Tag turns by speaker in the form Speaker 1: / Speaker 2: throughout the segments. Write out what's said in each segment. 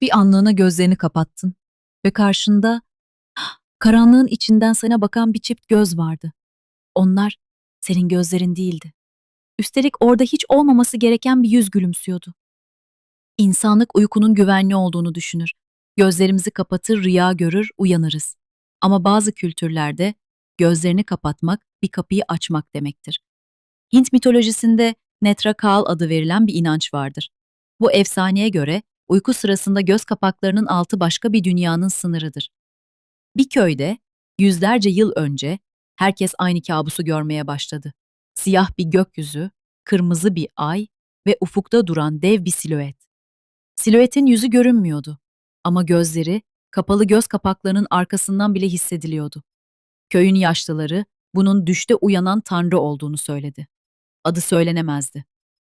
Speaker 1: Bir anlığına gözlerini kapattın ve karşında karanlığın içinden sana bakan bir çift göz vardı. Onlar senin gözlerin değildi. Üstelik orada hiç olmaması gereken bir yüz gülümsüyordu. İnsanlık uykunun güvenli olduğunu düşünür. Gözlerimizi kapatır, rüya görür, uyanırız. Ama bazı kültürlerde gözlerini kapatmak bir kapıyı açmak demektir. Hint mitolojisinde Netrakal adı verilen bir inanç vardır. Bu efsaneye göre uyku sırasında göz kapaklarının altı başka bir dünyanın sınırıdır. Bir köyde yüzlerce yıl önce herkes aynı kabusu görmeye başladı. Siyah bir gökyüzü, kırmızı bir ay ve ufukta duran dev bir silüet. Silüetin yüzü görünmüyordu ama gözleri kapalı göz kapaklarının arkasından bile hissediliyordu. Köyün yaşlıları bunun düşte uyanan tanrı olduğunu söyledi. Adı söylenemezdi.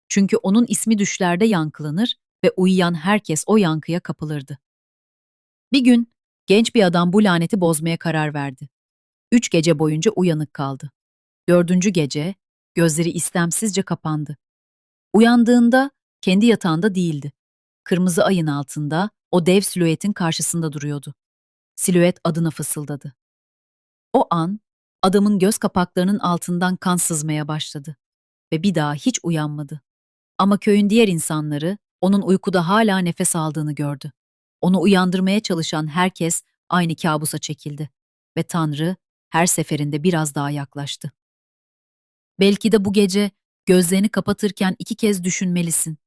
Speaker 1: Çünkü onun ismi düşlerde yankılanır ve uyuyan herkes o yankıya kapılırdı. Bir gün genç bir adam bu laneti bozmaya karar verdi. Üç gece boyunca uyanık kaldı. Dördüncü gece gözleri istemsizce kapandı. Uyandığında kendi yatağında değildi. Kırmızı ayın altında o dev silüetin karşısında duruyordu. Silüet adına fısıldadı. O an adamın göz kapaklarının altından kan sızmaya başladı ve bir daha hiç uyanmadı. Ama köyün diğer insanları onun uykuda hala nefes aldığını gördü. Onu uyandırmaya çalışan herkes aynı kabusa çekildi ve Tanrı her seferinde biraz daha yaklaştı. Belki de bu gece gözlerini kapatırken iki kez düşünmelisin.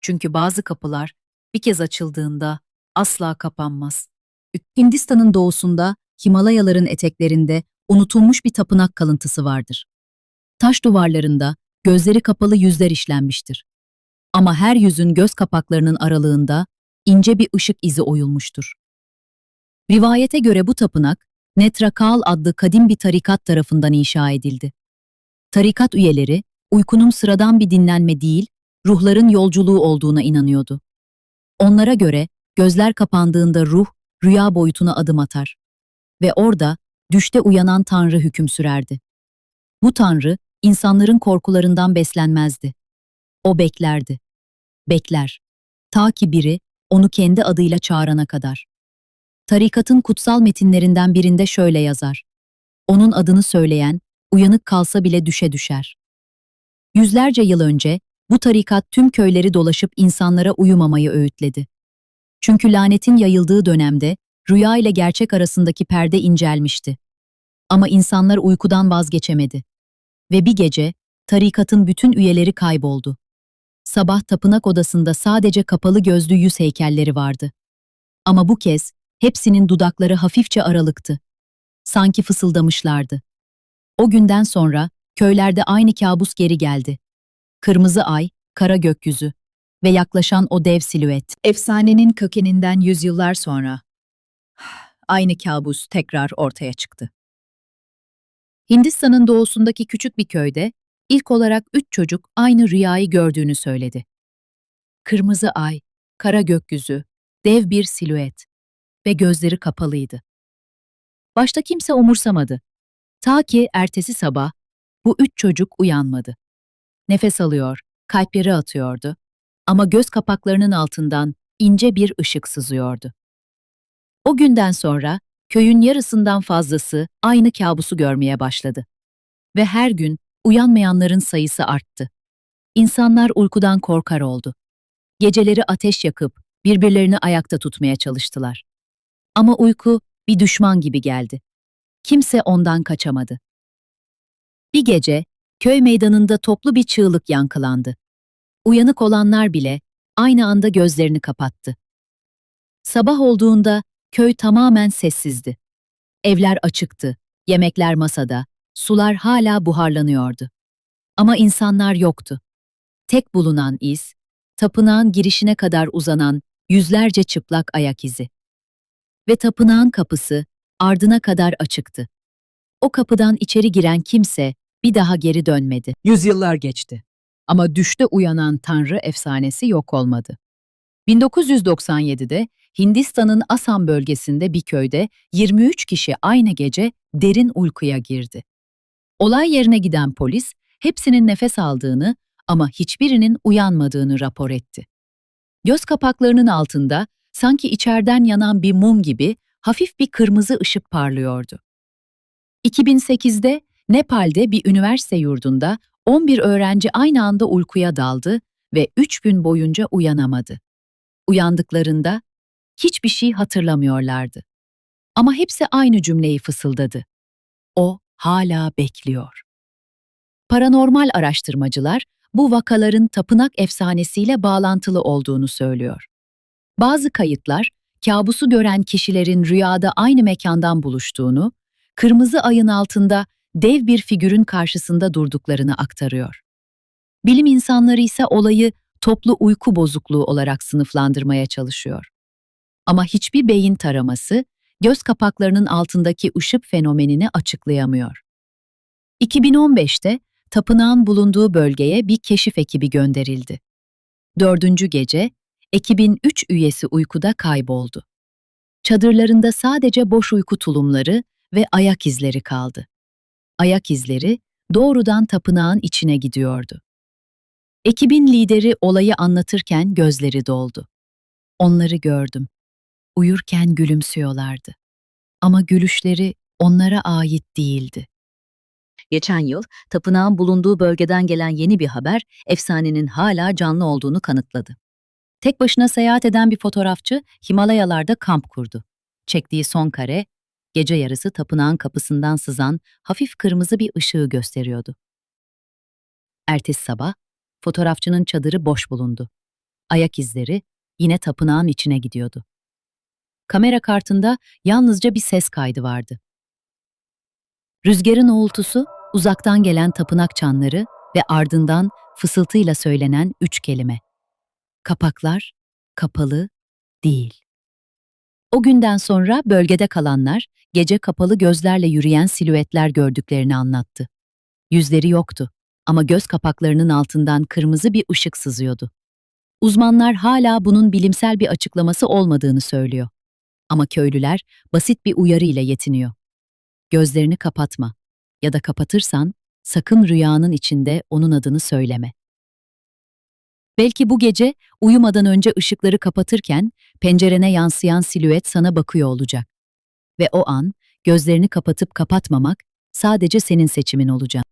Speaker 1: Çünkü bazı kapılar bir kez açıldığında asla kapanmaz. Hindistan'ın doğusunda, Himalayaların eteklerinde unutulmuş bir tapınak kalıntısı vardır. Taş duvarlarında gözleri kapalı yüzler işlenmiştir. Ama her yüzün göz kapaklarının aralığında ince bir ışık izi oyulmuştur. Rivayete göre bu tapınak, Netrakal adlı kadim bir tarikat tarafından inşa edildi. Tarikat üyeleri, uykunun sıradan bir dinlenme değil, ruhların yolculuğu olduğuna inanıyordu. Onlara göre gözler kapandığında ruh, rüya boyutuna adım atar. Ve orada düşte uyanan Tanrı hüküm sürerdi. Bu Tanrı, insanların korkularından beslenmezdi. O beklerdi. Bekler. Ta ki biri onu kendi adıyla çağırana kadar. Tarikatın kutsal metinlerinden birinde şöyle yazar. Onun adını söyleyen, uyanık kalsa bile düşe düşer. Yüzlerce yıl önce bu tarikat tüm köyleri dolaşıp insanlara uyumamayı öğütledi. Çünkü lanetin yayıldığı dönemde rüya ile gerçek arasındaki perde incelmişti. Ama insanlar uykudan vazgeçemedi. Ve bir gece tarikatın bütün üyeleri kayboldu. Sabah tapınak odasında sadece kapalı gözlü yüz heykelleri vardı. Ama bu kez hepsinin dudakları hafifçe aralıktı. Sanki fısıldamışlardı. O günden sonra köylerde aynı kabus geri geldi. Kırmızı ay, kara gökyüzü ve yaklaşan o dev silüet. Efsanenin kökeninden yüzyıllar sonra aynı kabus tekrar ortaya çıktı. Hindistan'ın doğusundaki küçük bir köyde ilk olarak üç çocuk aynı rüyayı gördüğünü söyledi. Kırmızı ay, kara gökyüzü, dev bir silüet ve gözleri kapalıydı. Başta kimse umursamadı. Ta ki ertesi sabah bu üç çocuk uyanmadı. Nefes alıyor, kalpleri atıyordu ama göz kapaklarının altından ince bir ışık sızıyordu. O günden sonra köyün yarısından fazlası aynı kabusu görmeye başladı. Ve her gün uyanmayanların sayısı arttı. İnsanlar uykudan korkar oldu. Geceleri ateş yakıp birbirlerini ayakta tutmaya çalıştılar. Ama uyku bir düşman gibi geldi. Kimse ondan kaçamadı. Bir gece köy meydanında toplu bir çığlık yankılandı. Uyanık olanlar bile aynı anda gözlerini kapattı. Sabah olduğunda köy tamamen sessizdi. Evler açıktı, yemekler masada, sular hala buharlanıyordu. Ama insanlar yoktu. Tek bulunan iz, tapınağın girişine kadar uzanan yüzlerce çıplak ayak izi. Ve tapınağın kapısı ardına kadar açıktı. O kapıdan içeri giren kimse bir daha geri dönmedi.
Speaker 2: Yüzyıllar geçti. Ama düşte uyanan Tanrı efsanesi yok olmadı. 1997'de Hindistan'ın Assam bölgesinde bir köyde 23 kişi aynı gece derin uykuya girdi. Olay yerine giden polis hepsinin nefes aldığını ama hiçbirinin uyanmadığını rapor etti. Göz kapaklarının altında sanki içeriden yanan bir mum gibi hafif bir kırmızı ışık parlıyordu. 2008'de Nepal'de bir üniversite yurdunda 11 öğrenci aynı anda uykuya daldı ve 3 gün boyunca uyanamadı. Uyandıklarında hiçbir şey hatırlamıyorlardı. Ama hepsi aynı cümleyi fısıldadı. O hala bekliyor. Paranormal araştırmacılar bu vakaların tapınak efsanesiyle bağlantılı olduğunu söylüyor. Bazı kayıtlar kabusu gören kişilerin rüyada aynı mekandan buluştuğunu, kırmızı ayın altında dev bir figürün karşısında durduklarını aktarıyor. Bilim insanları ise olayı toplu uyku bozukluğu olarak sınıflandırmaya çalışıyor. Ama hiçbir beyin taraması göz kapaklarının altındaki ışık fenomenini açıklayamıyor. 2015'te tapınağın bulunduğu bölgeye bir keşif ekibi gönderildi. Dördüncü gece, ekibin üç üyesi uykuda kayboldu. Çadırlarında sadece boş uyku tulumları ve ayak izleri kaldı. Ayak izleri doğrudan tapınağın içine gidiyordu. Ekibin lideri olayı anlatırken gözleri doldu. Onları gördüm. Uyurken gülümsüyorlardı. Ama gülüşleri onlara ait değildi.
Speaker 3: Geçen yıl tapınağın bulunduğu bölgeden gelen yeni bir haber efsanenin hala canlı olduğunu kanıtladı. Tek başına seyahat eden bir fotoğrafçı Himalayalarda kamp kurdu. Çektiği son kare, gece yarısı tapınağın kapısından sızan hafif kırmızı bir ışığı gösteriyordu. Ertesi sabah, fotoğrafçının çadırı boş bulundu. Ayak izleri yine tapınağın içine gidiyordu. Kamera kartında yalnızca bir ses kaydı vardı. Rüzgarın uğultusu, uzaktan gelen tapınak çanları ve ardından fısıltıyla söylenen üç kelime. Kapaklar, kapalı, değil. O günden sonra bölgede kalanlar, gece kapalı gözlerle yürüyen silüetler gördüklerini anlattı. Yüzleri yoktu ama göz kapaklarının altından kırmızı bir ışık sızıyordu. Uzmanlar hala bunun bilimsel bir açıklaması olmadığını söylüyor. Ama köylüler basit bir uyarı ile yetiniyor. Gözlerini kapatma ya da kapatırsan sakın rüyanın içinde onun adını söyleme. Belki bu gece uyumadan önce ışıkları kapatırken pencerene yansıyan silüet sana bakıyor olacak. Ve o an gözlerini kapatıp kapatmamak sadece senin seçimin olacak.